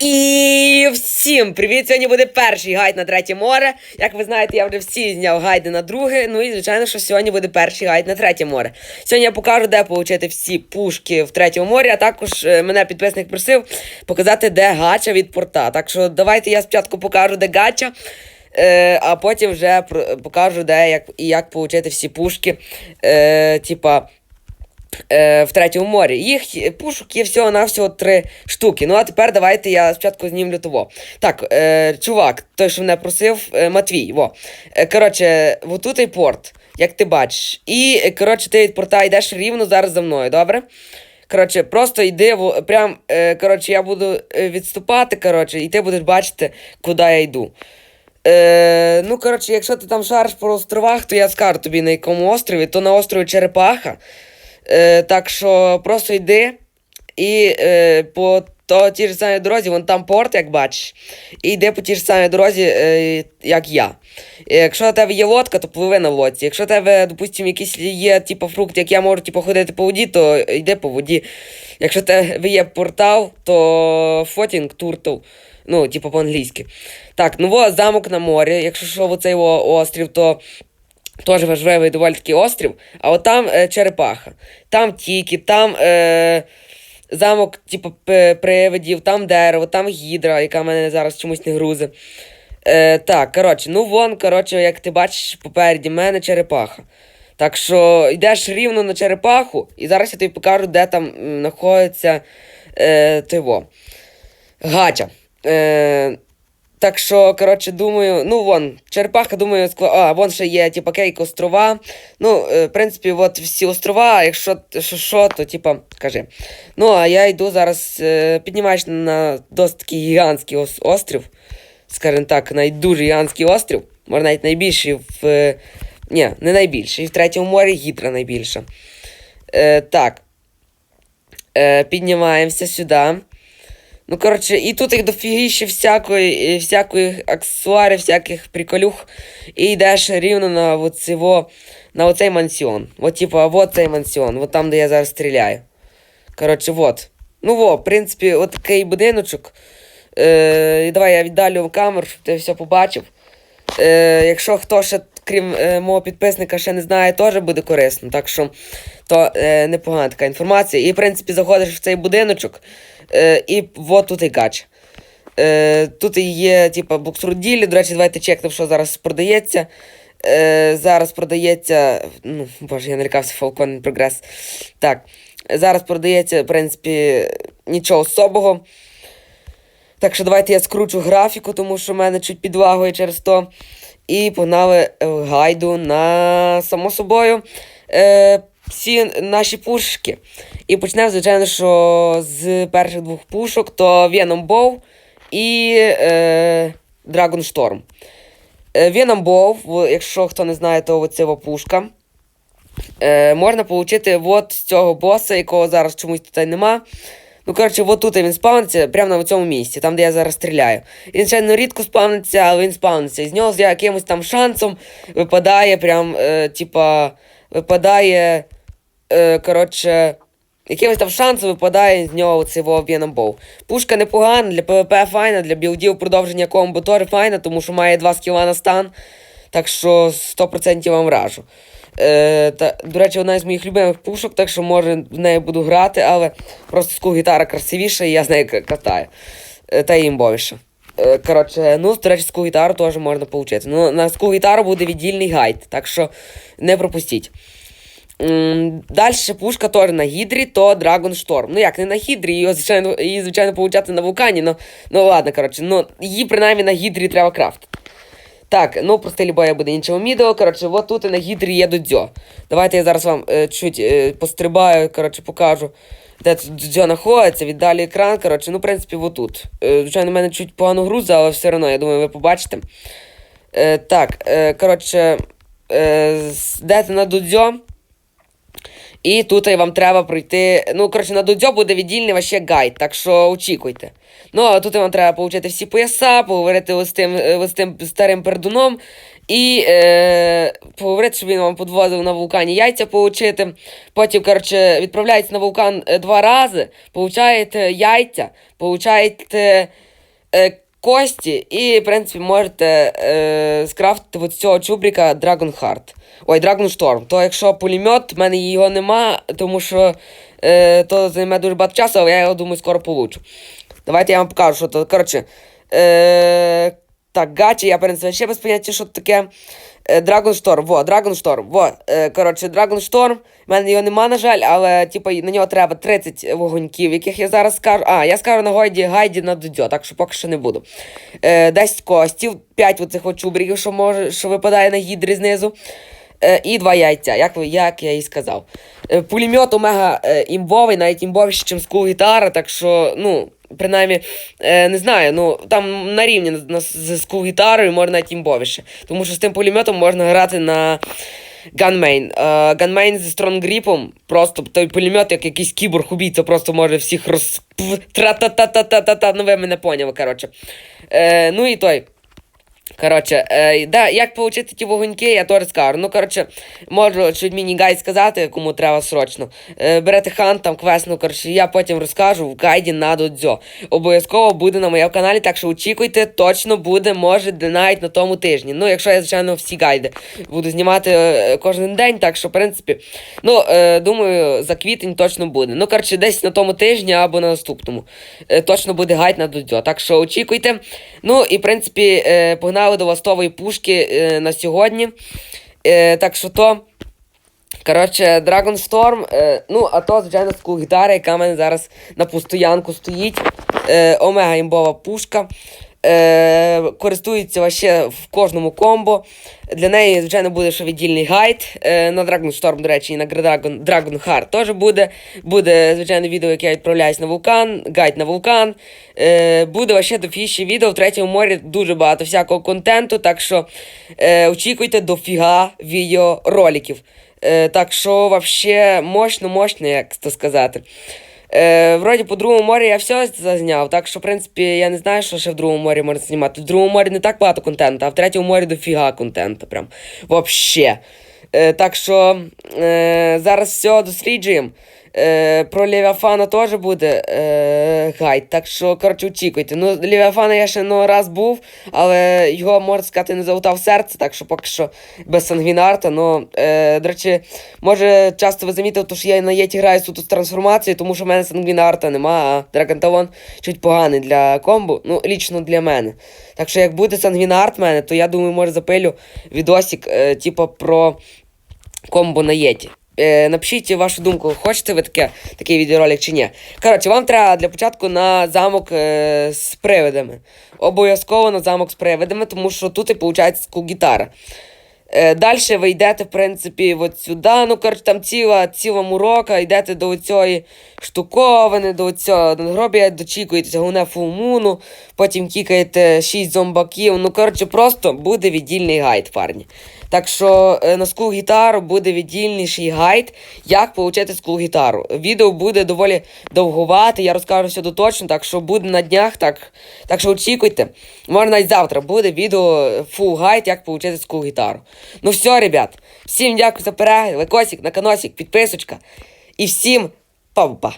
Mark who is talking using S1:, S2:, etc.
S1: І всім привіт! Сьогодні буде перший гайд на третє море. Як ви знаєте, я вже всі зняв гайди на друге. Ну і звичайно, що сьогодні буде перший гайд на третє море. Сьогодні я покажу, де отримати всі пушки в третьому морі, а також е, мене підписник просив показати, де гача від порта. Так що давайте я спочатку покажу, де гача. Е, а потім вже покажу, де як, і як отримати всі пушки. Е, типа, е, в третьому морі. Їх пушок є всього на всього три штуки. Ну а тепер давайте я спочатку знімлю того. Так, е, чувак, той, що мене просив, е, Матвій. Во. Е, коротше, отут і порт, як ти бачиш. І коротше, ти від порта йдеш рівно зараз за мною, добре? Коротше, просто йди, прям, е, коротше, я буду е, відступати, коротше, і ти будеш бачити, куди я йду. Е, ну, коротше, якщо ти там шариш по островах, то я скажу тобі на якому острові, то на острові Черепаха. Е, так що просто йди і е, по то, тій ж самій дорозі, вон там порт, як бачиш, і йди по тій ж самій дорозі, е, як я. Якщо у тебе є лодка, то пливи на лодці. Якщо у тебе, допустимо, якісь є типу, фрукт, як я можу типу, ходити по воді, то йди по воді. Якщо у тебе є портал, то фотінг туртл. Ну, типу по-англійськи. Так, ну во замок на морі. Якщо що, оцей во острів, то Теж важливий доволі такий острів, а от там е, черепаха. Там тіки, там е, замок, типу, привидів, там дерево, там гідра, яка мене зараз чомусь не грузить. Е, так, коротше, ну вон, коротше, як ти бачиш, попереді мене черепаха. Так що йдеш рівно на черепаху, і зараз я тобі покажу, де там знаходиться е, тиво. Гача. Е, так що, коротше, думаю, ну вон, черепаха, думаю, скла... а, вон ще є, типа, кейк острова. Ну, е, в принципі, от всі острова, якщо що, що то, типа, кажи. Ну, а я йду зараз, е, піднімаєш на досить такий гігантський острів. Скажімо так, най- дуже гігантський острів. Може, навіть найбільший в. е, Ні, не найбільший. В третьому морі гідра найбільша. Е, так. Е, піднімаємося сюди. Ну, коротше, і тут їх дофігіще всякої, всякої аксесуарів, всяких приколюх. І йдеш рівно на оцього, на оцей мансіон. От, типа, вот цей мансіон, от там, де я зараз стріляю. Коротше, вот. Ну во, в принципі, от такий будиночок. Е, давай я віддалю камеру, щоб ти все побачив. Е, якщо хто ще, крім е, мого підписника, ще не знає, теж буде корисно. Так що то е, непогана така інформація. І, в принципі, заходиш в цей будиночок, е, і от тут і гач. Е, тут є, типа, буксурділі. До речі, давайте чекнемо, що зараз продається. Е, зараз продається. Ну, боже, я налякався Falcon Progress. Так. Зараз продається, в принципі, нічого особого. Так що давайте я скручу графіку, тому що в мене чуть підлагує через то. І погнали е, гайду на само собою е, всі наші пушки. І почнемо, звичайно, що з перших двох пушок то Venom Bow і е, Dragon Storm. Е, Venom Bow, якщо хто не знає, то оце пушка. Е, можна отримати от з цього боса, якого зараз чомусь тут нема. Ну, коротше, от тут він спавниться, прямо на цьому місці, там, де я зараз стріляю. Він, звичайно, рідко спавниться, але він спавниться. І з нього з якимось там шансом випадає, прям, е, типа, випадає, е, коротше, якимось там шансом випадає з нього цей Веном Пушка непогана, для ПВП файна, для білдів продовження комбо теж файна, тому що має 2 скіла на стан. Так що 100% вам раджу. Е, та, до речі, одна з моїх любимих пушок, так що може в неї буду грати, але просто скул гітара красивіша і я з нею катаю. Е, та й імбовіша. Е, коротше, ну, до речі, скул гітару теж можна отримати. Ну, на скул гітару буде віддільний гайд, так що не пропустіть. Далі пушка теж на гідрі, то Dragon Storm. Ну як, не на гідрі, її, звичайно, її, звичайно, получати на вулкані, ну, ну ладно, коротше, ну, її принаймні на гідрі треба крафтити. Так, ну про стилі боя буде іншому відео. Коротше, от тут і на гідрі є додзьо. Давайте я зараз вам е, чуть е, пострибаю, коротше, покажу, де тут додзьо знаходиться, віддалі екран. Коротше, ну, в принципі, отут. Е, звичайно, в мене чуть погано груза, але все одно, я думаю, ви побачите. Е, так, е, коротше, е, йдете на додзьо. І тут вам треба пройти. Ну, коротше, на додзьо буде віддільний ваще гайд, так що очікуйте. Ну, а тут вам треба получити всі пояса, поговорити з тим, е, з тим старим пердуном. І е, поговорити, щоб він вам подвозив на вулкані яйця получити. Потім, коротше, відправляється на вулкан е, два рази, получаєте яйця, получаєте е, кості, і, в принципі, можете е, скрафтити от цього чубрика Dragon Heart. Ой, Dragon Storm. То якщо пулемет, в мене його нема, тому що е, то займе дуже багато часу, але я його думаю скоро получу. Давайте я вам покажу, що то. Коротше. Е, так, гачі, я принципі ще без поняття, що таке. Е, Dragon Storm, во, Dragon Storm, во. Е, коротше, Dragon Storm, в мене його нема, на жаль, але типу, на нього треба 30 вогоньків, яких я зараз скажу. А, я скажу на гайді, гайді на дудьо, так що поки що не буду. Е, 10 костів, 5 оцих от чубриків, що може, що випадає на гідрі знизу. Е, і два яйця, як, як я і сказав. Е, пулемет омега е, імбовий, навіть імбовіший, ніж скул гітара, так що, ну, принаймні, е, не знаю, ну там на рівні з скул гітарою можна навіть імбовіше. Тому що з тим пулеметом можна грати на ганмейн. Ганмейн зі стронгріпом, просто той пулемет, як якийсь кіборг убійця, просто може всіх роз... Тра-та-та-та-та-та-та, ну ви мене поняли, коротше. Е, ну і той. Коротше, е, да, як отримати ті вогоньки, я теж скажу. Ну, коротше, можу чуть міні-гайд сказати, кому треба срочно. Е, берете хан, там квест, ну, коротше, я потім розкажу в гайді на додзьо. Обов'язково буде на моєму каналі, так що очікуйте, точно буде, може, навіть на тому тижні. Ну, якщо я, звичайно, всі гайди буду знімати е, кожен день, так що, в принципі, ну, е, думаю, за квітень точно буде. Ну, коротше, десь на тому тижні або на наступному. Е, точно буде гайд на додзьо. Так що очікуйте. Ну, і, в принципі, е, погнали до ластової пушки е, на сьогодні. Е, так що то. Коротше, Dragon Storm, е, ну, а то, звичайно, скул гітара, яка в мене зараз на постоянку стоїть. Е, омега імбова пушка. Е, користується вообще в кожному комбо. Для неї, звичайно, буде ще віддільний гайд. Е, на Dragon Storm, до речі, і на Dragon, Dragon Heart теж буде. Буде, звичайно, відео, яке я відправляюсь на вулкан, гайд на вулкан. Е, буде вообще дофіще відео в третьому морі дуже багато всякого контенту. Так що е, очікуйте дофіга відеороликів. Е, так що, вообще, мощно, мощно, як то сказати. Е, вроді по другому морі я все зазняв, так що, в принципі, я не знаю, що ще в другому морі можна знімати. В другому морі не так багато контенту, а в третьому морі дофіга контенту. Прям. Вообще. Е, так що е, зараз все досліджуємо. Е, про Левіафана теж буде е, гайд, так що, коротше, очікуйте. Ну, Левіафана я ще ну, раз був, але його, можна сказати, не залутав серце, так що поки що без сангвінарта. Ну, е, до речі, може, часто ви замітили, що я на Єті граю суто з трансформацією, тому що в мене сангвінарта нема, а Драгонталон чуть поганий для комбо, ну, лічно для мене. Так що, як буде сангвінарт в мене, то я думаю, може запилю відосик, е, типу, про комбо на Єті. Е, напишіть вашу думку, хочете ви таке, такий відеоролик чи ні. Коротше, вам треба для початку на замок е, з привидами. Обов'язково на замок з привидами, тому що тут і виходить скул-гітара. Е, Далі ви йдете, в принципі, от сюди. Ну, коротше, там ціла, ціла мурока, йдете до цієї штуковини, до цього гробі, дочікуєтеся головне фулмуну, потім кікаєте 6 зомбаків. Ну, коротше, просто буде віддільний гайд, парні. Так що е, на скул гітару буде віддільніший гайд, як отримати скул гітару. Відео буде доволі довгувати, я розкажу все доточно, так що буде на днях, так, так що очікуйте. Може навіть завтра буде відео фул гайд, як отримати скул гітару. Ну все, ребят, всім дякую за перегляд, лайкосик, на каносик, підписочка. І всім па-па.